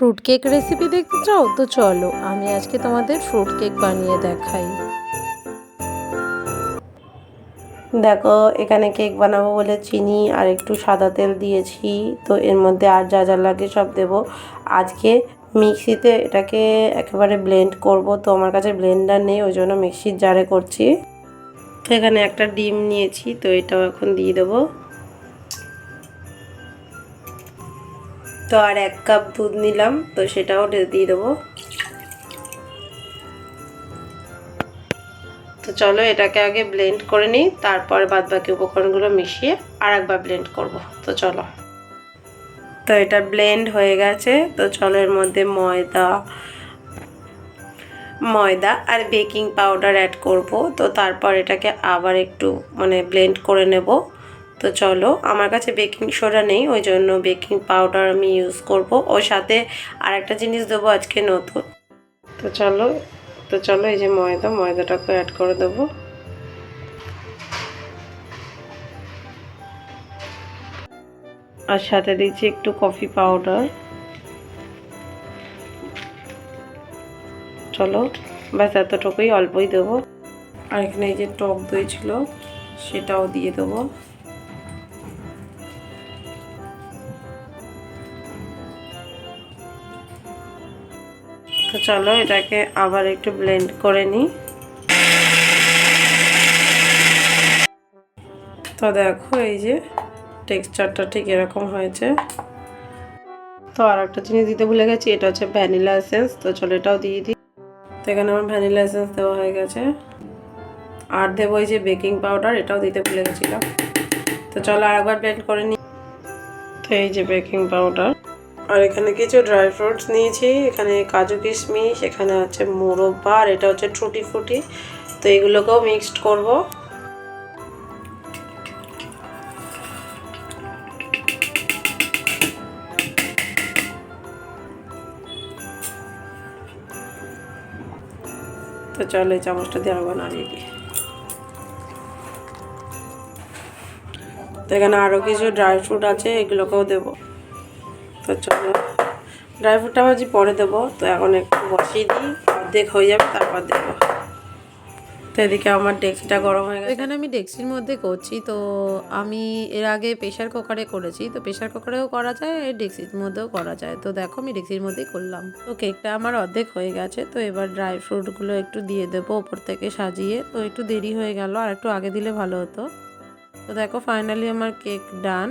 Fruit cake recipe দেখতে চাও? তো চলো, আমি আজকে তোমাদের ফ্রুট কেক বানিয়ে দেখাই। দেখো, এখানে কেক বানাবো বলে চিনি আর একটু সাদা তেল দিয়েছি, তো এর মধ্যে আর যা যা লাগে সব দেব। আজকে মিক্সিতে এটাকে একেবারে ব্লেন্ড করব, তো আমার কাছে ব্লেন্ডার নেই, ওই জন্য মিক্সির জারে করছি। তো এখানে একটা ডিম নিয়েছি, তো এটাও এখন দিয়ে দেবো। তো আর এক কাপ দুধ নিলাম, তো সেটাও দিয়ে দেবো। তো চলো এটাকে আগে ব্লেন্ড করে নিই, তারপর বাদ বাকি উপকরণগুলো মিশিয়ে আর একবার ব্লেন্ড করব। তো চলো। তো এটা ব্লেন্ড হয়ে গেছে, তো চলো এর মধ্যে ময়দা ময়দা আর বেকিং পাউডার অ্যাড করব। তো তারপর এটাকে আবার একটু মানে ব্লেন্ড করে নেব। তো চলো, আমার কাছে বেকিং সোডা নেই, ওই জন্য বেকিং পাউডার আমি ইউজ করব। ওর সাথে আর একটা জিনিস দেবো আজকে নতুন। তো চলো তো চলো এই যে ময়দা ময়দাটাকে অ্যাড করে দেবো। আর সাথে দিচ্ছি একটু কফি পাউডার চলো, ব্যাস এতটুকুই, অল্পই দেবো। আর এখানে এই যে টক দই ছিল, সেটাও দিয়ে দেবো। তো চলো এটাকে আবার একটু ব্লেন্ড করে নিই। তো দেখো, এই যে টেক্সচারটা ঠিক এরকম হয়েছে। তো আর একটা জিনিস দিতে ভুলে গেছি, এটা হচ্ছে ভ্যানিলা এসেন্স তো চলো এটাও দিয়ে দিই। তো এখানে আমার ভ্যানিলা এসেন্স দেওয়া হয়ে গেছে। আর দেবো এই যে বেকিং পাউডার এটাও দিতে ভুলে গেছিলাম। তো চলো আরেকবার ব্লেন্ড করে নিই। তো এই যে বেকিং পাউডার আর এখানে কিছু ড্রাই ফ্রুটস নিয়েছি। এখানে কাজু কিশমিশ, এখানে হচ্ছে মোরব্বা, আর এটা হচ্ছে টুটি ফুটি। তো এগুলোকেও মিক্সড করব। তো চলো এই চামচটা দিয়ে আবার নাড়িয়ে দিই। তো এখানে আরও কিছু ড্রাই ফ্রুট আছে, এগুলোকেও দেবো। তো চলো। ড্রাই ফ্রুটটা ভাজি পরে দেবো, তো এখন একটু বসিয়ে দিই, অর্ধেক হয়ে যাবে, তারপর দেবো। তো এদিকে আমার ডেক্সিটা গরম হয়ে গেছে। এখানে আমি ডেক্সির মধ্যে করছি, তো আমি এর আগে প্রেশার কুকারে করেছি, তো প্রেশার কুকারেও করা যায়, আর ডেক্সির মধ্যেও করা যায়। তো দেখো, আমি ডেক্সির মধ্যেই করলাম। তো কেকটা আমার অর্ধেক হয়ে গেছে, তো এবার ড্রাই ফ্রুটগুলো একটু দিয়ে দেবো ওপর থেকে সাজিয়ে। তো একটু দেরি হয়ে গেল, আর একটু আগে দিলে ভালো হতো। তো দেখো, ফাইনালি আমার কেক ডান।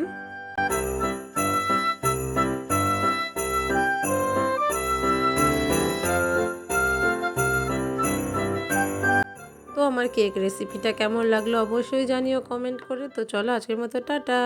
আমার কেক রেসিপিটা কেমন লাগল অবশ্যই জানিও কমেন্ট করে। তো চলো আজকের মতো টাটা।